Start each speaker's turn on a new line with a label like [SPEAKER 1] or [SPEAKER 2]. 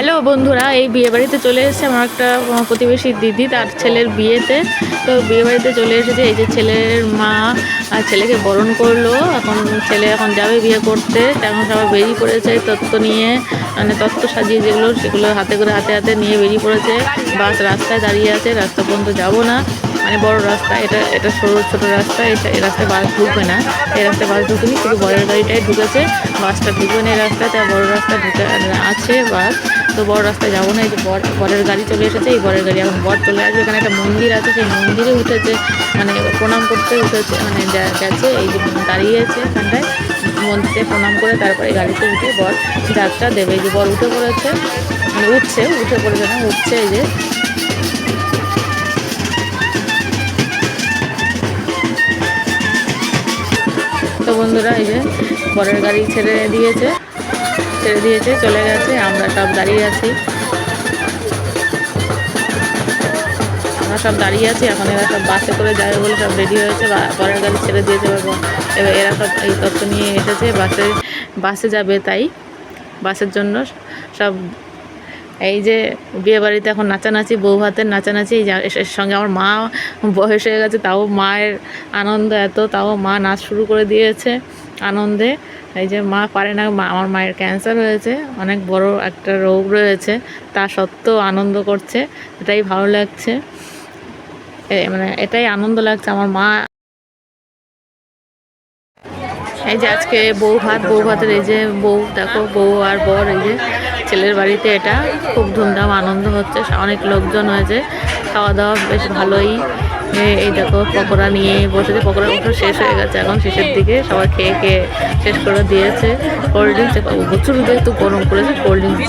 [SPEAKER 1] Hello বন্ধুরা, এই বিয়ে বাড়িতে চলে এসেছে আমার একটা প্রতিবেশী দিদি, তার ছেলের বিয়েতে। তো বিয়ে বাড়িতে চলে এসেছে, এই যে ছেলের মা আর ছেলেকে বরণ করল। এখন ছেলে এখন যাবে বিয়ে করতে। এখন সবাই বেরিয়ে পড়েছে তত্ত্ব নিয়ে মানে তত্ত্ব সাজিয়ে যেগুলো, সেগুলো হাতে করে, হাতে হাতে নিয়ে বেরিয়ে পড়েছে। বাস রাস্তায় দাঁড়িয়ে আছে, রাস্তা পর্যন্ত যাব না। মানে বড় রাস্তা, এটা এটা সরু, ছোট রাস্তা, এটা, এই রাস্তায় বাস ঢুকবে না। এই রাস্তায় বাস ঢুকেনি, শুধু বরের গাড়িটাই ঢুকেছে। বাসটা ঢুকবে না এই রাস্তায় তার বড় রাস্তা ঢুকে, আছে বাস। তো বড় রাস্তায় যাব না, এই যে বর বরের গাড়ি চলে এসেছে, এই বরের গাড়ি এখন বর চলে আসবে, এখানে একটা মন্দির আছে, সেই মন্দিরে উঠেছে মানে প্রণাম করতে উঠেছে মানে গেছে, এই যে দাঁড়িয়েছে এখানটায়, মন্দিরে প্রণাম করে তারপরে গাড়িতে উঠে বর যাত্রা দেবে, এই যে বর উঠে পড়েছে মানে উঠছে, উঠে পড়েছে না, উঠছে এই যে। তো বন্ধুরা, এই যে বরের গাড়ি ছেড়ে দিয়েছে। ছেড়ে দিয়েছে, চলে গেছে, আমরা সব দাঁড়িয়ে আছি। আমরা সব দাঁড়িয়ে আছি, এখন এরা সব বাসে করে যাবে বলে সব রেডি হয়েছে পরের গাড়ি ছেড়ে দিয়েছে এবার এরা সব এই তত্ত্ব নিয়ে এসেছে, বাসে বাসে যাবে তাই। বাসের জন্য সব এই যে বিয়ে বাড়িতে এখন নাচানাচি, বউ ভাতের নাচানাচি এর- সঙ্গে আমার মা বয়স হয়ে গেছে, তাও মায়ের আনন্দ এত, তাও মা নাচ শুরু করে দিয়েছে আনন্দে। এই যে মা পারে না আমার মায়ের ক্যান্সার হয়েছে, অনেক বড় একটা রোগ রয়েছে, তা সত্ত্বেও আনন্দ করছে, এটাই ভালো লাগছে। মানে এটাই আনন্দ লাগছে আমার মা। এই যে আজকে বউ ভাত, বউ ভাতের এই যে বউ, দেখো, বউ আর বর, এই যে ছেলের বাড়িতে এটা। খুব ধুমধাম আনন্দ হচ্ছে। অনেক লোকজন হয়েছে। খাওয়া দাওয়া বেশ ভালোই। এই দেখো, পকোড়া নিয়ে বসেছে। পকোড়া মতো শেষ হয়ে গেছে এখন, শেষের দিকে। সবাই খেয়ে খেয়ে শেষ করে দিয়েছে। কোল্ড ড্রিঙ্কস প্রচুর একটু গরম করেছে কোল্ড ড্রিঙ্কস